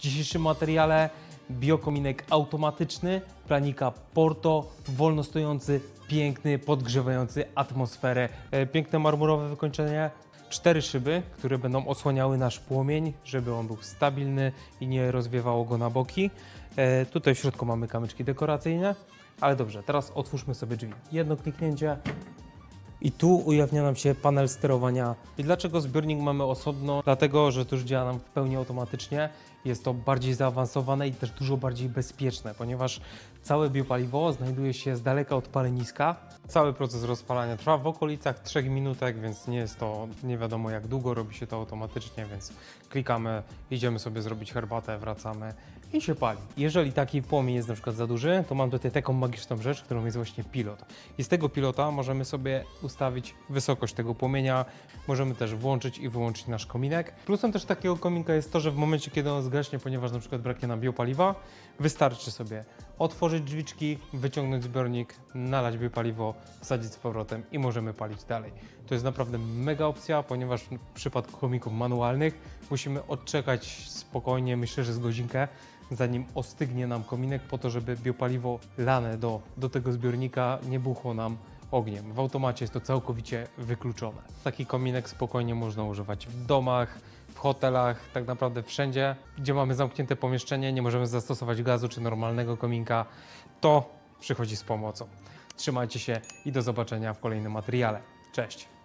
W dzisiejszym materiale biokominek automatyczny, planika Porto, wolno stojący, piękny, podgrzewający atmosferę. E, Piękne marmurowe wykończenie, cztery szyby, które będą osłaniały nasz płomień, żeby on był stabilny i nie rozwiewało go na boki. E, Tutaj w środku mamy kamyczki dekoracyjne, ale dobrze, teraz otwórzmy sobie drzwi. Jedno kliknięcie, i tu ujawnia nam się panel sterowania. I dlaczego zbiornik mamy osobno? Dlatego, że to już działa nam w pełni automatycznie. Jest to bardziej zaawansowane i też dużo bardziej bezpieczne, ponieważ całe biopaliwo znajduje się z daleka od paleniska. Cały proces rozpalania trwa w okolicach 3 minutek, więc nie jest to nie wiadomo jak długo, robi się to automatycznie, więc klikamy, idziemy sobie zrobić herbatę, wracamy i się pali. Jeżeli taki płomień jest na przykład za duży, to mam tutaj taką magiczną rzecz, którą jest właśnie pilot. I z tego pilota możemy sobie ustawić wysokość tego płomienia, możemy też włączyć i wyłączyć nasz kominek. Plusem też takiego kominka jest to, że w momencie, kiedy on zgaśnie, ponieważ na przykład braknie nam biopaliwa, wystarczy sobie otworzyć drzwiczki, wyciągnąć zbiornik, nalać biopaliwo, wsadzić z powrotem i możemy palić dalej. To jest naprawdę mega opcja, ponieważ w przypadku komików manualnych musimy odczekać spokojnie, myślę, że z godzinkę, zanim ostygnie nam kominek, po to, żeby biopaliwo lane do, do tego zbiornika nie buchło nam ogniem. W automacie jest to całkowicie wykluczone. Taki kominek spokojnie można używać w domach, w hotelach, tak naprawdę wszędzie, gdzie mamy zamknięte pomieszczenie, nie możemy zastosować gazu czy normalnego kominka, to przychodzi z pomocą. Trzymajcie się i do zobaczenia w kolejnym materiale. Cześć!